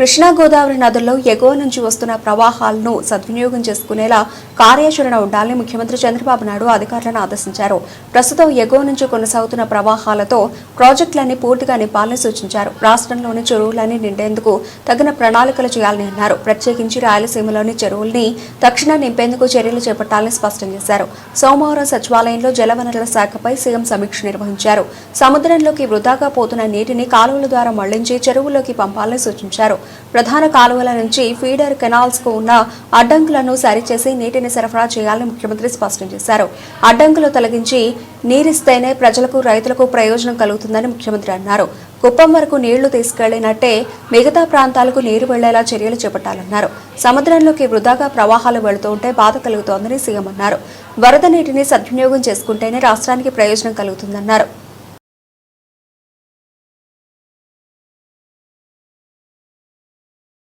కృష్ణా గోదావరి నదుల్లో ఎగువ నుంచి వస్తున్న ప్రవాహాలను సద్వినియోగం చేసుకునేలా కార్యాచరణ ఉండాలని ముఖ్యమంత్రి చంద్రబాబు నాయుడు అధికారులను ఆదేశించారు. ప్రస్తుతం ఎగువ నుంచి కొనసాగుతున్న ప్రవాహాలతో ప్రాజెక్టులన్నీ పూర్తిగా నింపాలని సూచించారు. రాష్ట్రంలోని చెరువులన్నీ నిండేందుకు తగిన ప్రణాళికలు చేయాలని అన్నారు. ప్రత్యేకించి రాయలసీమలోని చెరువుల్ని తక్షణ నింపేందుకు చర్యలు చేపట్టాలని స్పష్టం చేశారు. సోమవారం సచివాలయంలో జలవనరుల శాఖపై సీఎం సమీక్ష నిర్వహించారు. సముద్రంలోకి వృధాగా పోతున్న నీటిని కాలువల ద్వారా మళ్ళించి చెరువులోకి పంపాలని సూచించారు. ప్రధాన కాలువల నుంచి ఫీడర్ కెనాల్స్కు ఉన్న అడ్డంకులను సరిచేసి నీటిని సరఫరా చేయాలని ముఖ్యమంత్రి స్పష్టం చేశారు. అడ్డంకులు తొలగించి నీరిస్తేనే ప్రజలకు రైతులకు ప్రయోజనం కలుగుతుందని ముఖ్యమంత్రి అన్నారు. కుప్పం వరకు నీళ్ళు తీసుకెళ్ళినట్టే మిగతా ప్రాంతాలకు నీరు వెళ్ళేలా చర్యలు చేపట్టాలన్నారు. సముద్రంలోకి వృధాగా ప్రవాహాలు వెళుతుంటే బాధ కలుగుతోందని సీఎం అన్నారు. వరద నీటిని సద్వినియోగం చేసుకుంటేనే రాష్ట్రానికి ప్రయోజనం కలుగుతుందన్నారు.